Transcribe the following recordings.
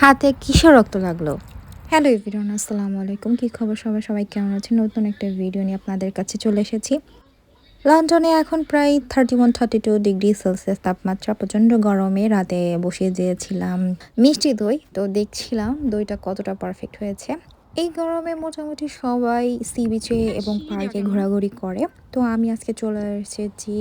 হাতে কিসের রক্ত লাগল? হ্যালো এভরিওয়ান আসসালামু আলাইকুম। কী খবর সবাই? সবাই কেমন আছে নতুন একটা ভিডিও নিয়ে আপনাদের কাছে চলে এসেছি। লন্ডনে এখন প্রায় thirty one thirty two degree Celsius তাপমাত্রা, প্রচণ্ড গরমে রাতে বসিয়ে যেয়েছিলাম। মিষ্টি দই তো দেখছিলাম, দইটা কতটা পারফেক্ট হয়েছে। এই গরমে মোটামুটি সবাই সি বিচে এবং পার্কে ঘোরাঘুরি করে। তো আমি আজকে চলে এসেছি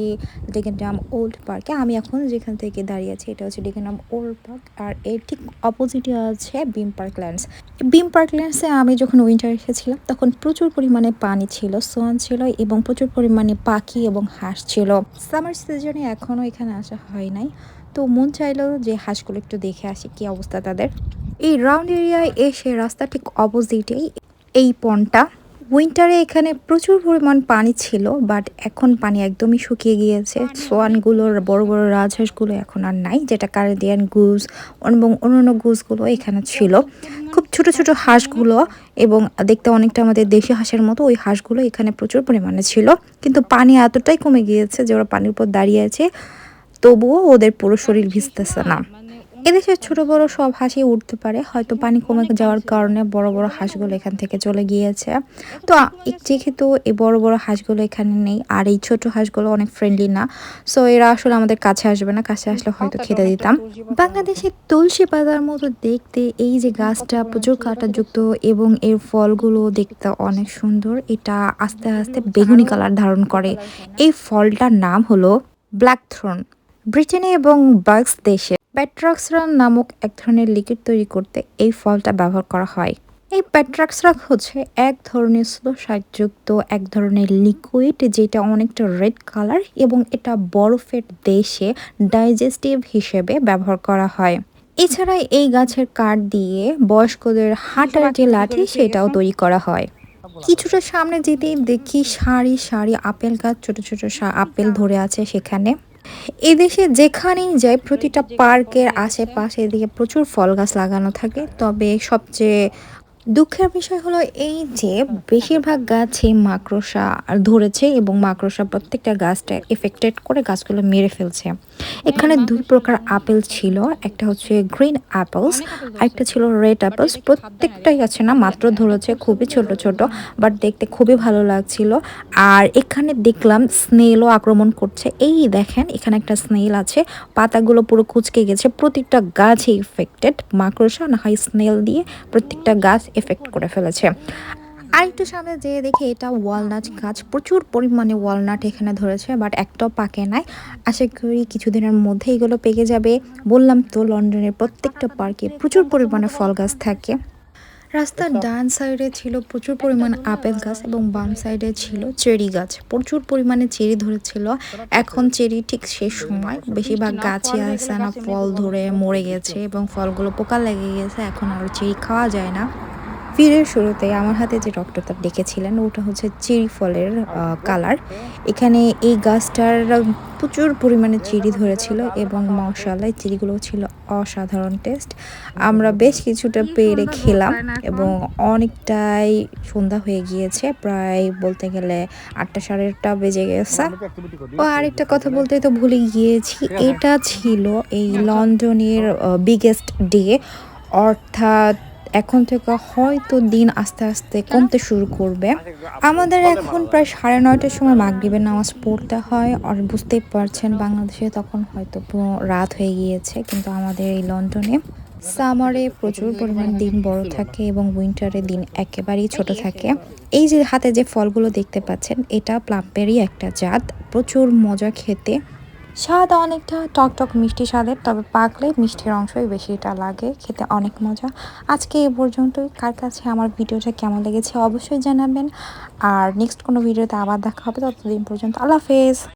ডেকেনডাম ওল্ড পার্কে। আমি এখন যেখান থেকে দাঁড়িয়ে আছি, এটা হচ্ছে ডেকেনডাম ওল্ড পার্ক। আর এর ঠিক অপোজিটে আছে Beam Park Lands. Beam Park ল্যান্ডসে আমি যখন উইন্টার এসেছিলাম, তখন প্রচুর পরিমাণে পানি ছিল, সোয়ান ছিল এবং প্রচুর পরিমাণে পাখি এবং হাঁস ছিল। সামার সিজনে এখনও এখানে আসা হয় নাই। তো মন চাইলো যে হাঁসগুলো একটু দেখে আসি, কি অবস্থা তাদের। এই রাউন্ড এরিয়ায় এসে রাস্তা ঠিক অপোজিটেই এই পনটা উইন্টারে এখানে প্রচুর পরিমাণ পানি ছিল বাট এখন পানি একদমই শুকিয়ে গিয়েছে। সোয়ানগুলোর বড় বড় রাজহাঁসগুলো এখন আর নাই যেটা কারেদিয়ান গুজ এবং অন্যান্য গুজগুলো এখানে ছিল। খুব ছোট ছোট হাঁসগুলো এবং দেখতে অনেকটা আমাদের দেশি হাঁসের মতো ওই হাঁসগুলো এখানে প্রচুর পরিমাণে ছিল। কিন্তু পানি এতটাই কমে গিয়েছে যে ওরা পানির উপর দাঁড়িয়ে আছে তবুও ওদের পুরো শরীর ভিজতেছে না। এদেশে ছোট বড় সব হাঁসই উঠতে পারে হয়তো পানি কমে যাওয়ার কারণে বড় বড় হাঁসগুলো এখান থেকে চলে গিয়েছে। তো যেহেতু এই বড় বড় হাঁসগুলো এখানে নেই আর এই ছোট হাঁসগুলো অনেক ফ্রেন্ডলি না সো এরা আসলে আমাদের কাছে আসবে না কাছে আসলে হয়তো খেতে দিতাম। বাংলাদেশের তুলসী পাতার মতো দেখতে এই যে গাছটা প্রচুর কাঁটাযুক্ত এবং এর ফলগুলো দেখতে অনেক সুন্দর এটা আস্তে আস্তে বেগুনি কালার ধারণ করে। এই ফলটার নাম হলো ব্ল্যাক থ্রোন। ব্রিটেনে এবং বার্গস দেশে প্যাট্রাক্সরান নামক এক ধরনের লিকুইড তৈরি করতে এই ফলটা ব্যবহার করা হয়। এই প্যাট্রাক্সরাক হচ্ছে এক ধরনের স্লোসাইডযুক্ত এক ধরনের লিকুইড যেটা অনেকটা রেড কালার এবং এটা বরফের দেশে ডাইজেস্টিভ হিসেবে ব্যবহার করা হয়। এছাড়া এই গাছের কাঠ দিয়ে বয়স্কদের হাঁটার যে লাঠি সেটাও তৈরি করা হয়। কিছুটা সামনে যেতেই দেখি সারি সারি আপেল গাছ, ছোট ছোট আপেল ধরে আছে সেখানে। এদেশে যেখানেই যাই প্রতিটা পার্কের আশেপাশে এদিকে প্রচুর ফল গাছ লাগানো থাকে। তবে সবচেয়ে দুঃখের বিষয় হলো এই যে বেশিরভাগ গাছে মাকড়সা ধরেছে এবং মাকড়সা প্রত্যেকটা গাছটা এফেক্টেড করে গাছগুলো মেরে ফেলছে। এখানে দুই প্রকার আপেল ছিল একটা হচ্ছে গ্রিন অ্যাপেলস আরেকটা ছিল রেড অ্যাপেলস প্রত্যেকটাই আছে না মাত্র ধরেছে খুবই ছোট ছোট বাট দেখতে খুবই ভালো লাগছিল। আর এখানে দেখলাম স্নেলও আক্রমণ করছে। এই দেখেন এখানে একটা স্নেল আছে পাতাগুলো পুরো কুচকে গেছে প্রত্যেকটা গাছই ইফেক্টেড মাকড়সা না হয় স্নেল দিয়ে প্রত্যেকটা গাছ এফেক্ট করে ফেলেছে। আর একটু সামনে যেয়ে দেখে, এটা ওয়ালনাট গাছ। প্রচুর পরিমাণে ওয়ালনাট এখানে ধরেছে বাট একটাও পাকে নাই। আশা করি কিছুদিনের মধ্যে এগুলো পেকে যাবে। বললাম তো, লন্ডনের প্রত্যেকটা পার্কে প্রচুর পরিমাণে ফল গাছ থাকে। রাস্তার ডান সাইডে ছিল প্রচুর পরিমাণ আপেল গাছ এবং বাম সাইডে ছিল চেরি গাছ। প্রচুর পরিমাণে চেরি ধরেছিল। এখন চেরি ঠিক শেষ সময়। বেশিরভাগ গাছে আসে না, ফল ধরে মরে গেছে এবং ফলগুলো পোকা লেগে গেছে। এখন আর চেরি খাওয়া যায় না। ভিড়ের শুরুতে আমার হাতে যে ডক্টরটা ডেকেছিলেন ওটা হচ্ছে চেরি ফলের কালার। এখানে এই গাছটার প্রচুর পরিমাণে চিড়ি ধরেছিল এবং মশালায় চিড়িগুলো ছিল অসাধারণ টেস্ট। আমরা বেশ কিছুটা পেরে খেলাম এবং অনেকটাই সন্ধ্যা হয়ে গিয়েছে, প্রায় বলতে গেলে আটটা সাড়ে আটটা বেজে গেছে। ও, আরেকটা কথা বলতে তো ভুলে গিয়েছি, এটা ছিল এই লন্ডনের বিগেস্ট ডে অর্থাৎ এখন থেকে হয়তো দিন আস্তে আস্তে কমতে শুরু করবে। আমাদের এখন প্রায় সাড়ে নয়টার সময় মাগরীবের নামাজ পড়তে হয়। আর বুঝতেই পারছেন, বাংলাদেশে তখন হয়তো রাত হয়ে গিয়েছে। কিন্তু আমাদের এই লন্ডনে সামারে প্রচুর পরিমাণ দিন বড় থাকে এবং উইন্টারে দিন একেবারেই ছোট থাকে। এই যে হাতে যে ফলগুলো দেখতে পাচ্ছেন, এটা প্লাম্পেরই একটা জাত। প্রচুর মজা খেতে স্বাদ অনেকটা টকটক টক মিষ্টি স্বাদের, তবে পাকলে মিষ্টির অংশই বেশিটা লাগে, খেতে অনেক মজা। আজকে এ পর্যন্তই। কার কাছে আমার ভিডিওটা কেমন লেগেছে অবশ্যই জানাবেন। আর নেক্সট কোনো ভিডিওতে আবার দেখা হবে, ততদিন পর্যন্ত আল্লাহ হাফেজ।